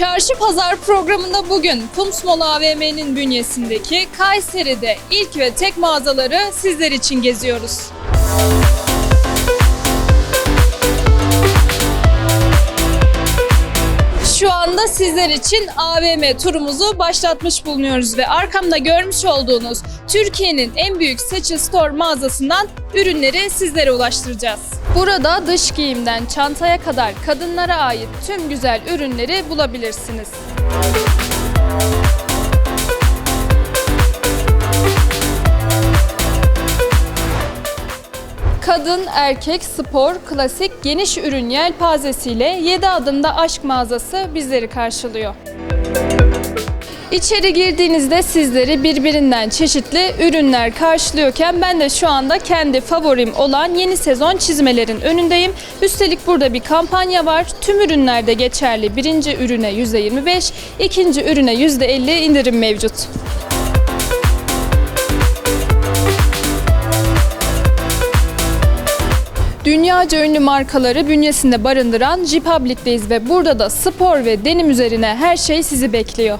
Çarşı Pazar programında bugün Kumsmol AVM'nin bünyesindeki Kayseri'de ilk ve tek mağazaları sizler için geziyoruz. Şu anda sizler için AVM turumuzu başlatmış bulunuyoruz ve arkamda görmüş olduğunuz Türkiye'nin en büyük Seçil Store mağazasından ürünleri sizlere ulaştıracağız. Burada dış giyimden çantaya kadar kadınlara ait tüm güzel ürünleri bulabilirsiniz. Kadın, erkek, spor, klasik, geniş ürün yelpazesiyle 7 adımda aşk mağazası bizleri karşılıyor. İçeri girdiğinizde sizleri birbirinden çeşitli ürünler karşılıyorken ben de şu anda kendi favorim olan yeni sezon çizmelerin önündeyim. Üstelik burada bir kampanya var. Tüm ürünlerde geçerli. Birinci ürüne %25, ikinci ürüne %50 indirim mevcut. Dünyaca ünlü markaları bünyesinde barındıran Republic'teyiz ve burada da spor ve denim üzerine her şey sizi bekliyor.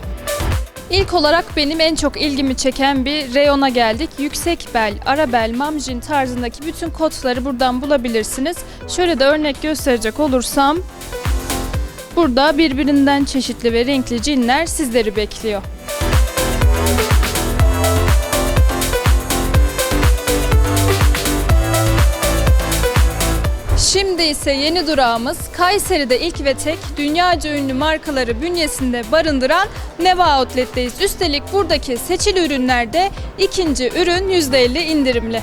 İlk olarak benim en çok ilgimi çeken bir reyona geldik. Yüksek bel, ara bel, mamjin tarzındaki bütün kotları buradan bulabilirsiniz. Şöyle de örnek gösterecek olursam burada birbirinden çeşitli ve renkli cinler sizleri bekliyor. Şimdi ise yeni durağımız Kayseri'de ilk ve tek dünyaca ünlü markaları bünyesinde barındıran Neva Outlet'teyiz. Üstelik buradaki seçili ürünlerde ikinci ürün %50 indirimli.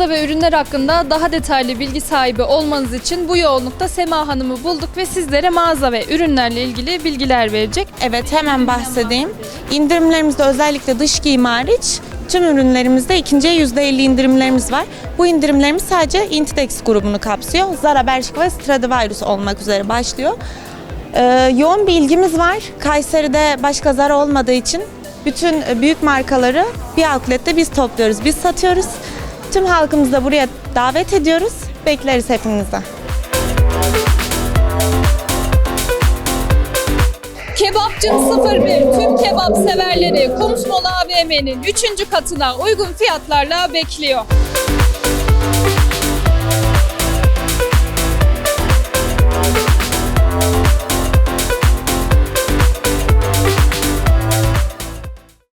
Mağaza ve ürünler hakkında daha detaylı bilgi sahibi olmanız için bu yoğunlukta Sema Hanım'ı bulduk ve sizlere mağaza ve ürünlerle ilgili bilgiler verecek. Evet hemen bahsedeyim. İndirimlerimizde özellikle dış giyim hariç tüm ürünlerimizde ikinciye %50 indirimlerimiz var. Bu indirimlerimiz sadece Intitex grubunu kapsıyor. Zara, Bershka ve Stradivarius olmak üzere başlıyor. Ee, yoğun bir ilgimiz var. Kayseri'de başka Zara olmadığı için bütün büyük markaları bir outlette biz topluyoruz, biz satıyoruz. Tüm halkımızı da buraya davet ediyoruz. Bekleriz hepinizi. Kebapçım 01 tüm kebap severleri Kumsmol AVM'nin 3. katına uygun fiyatlarla bekliyor.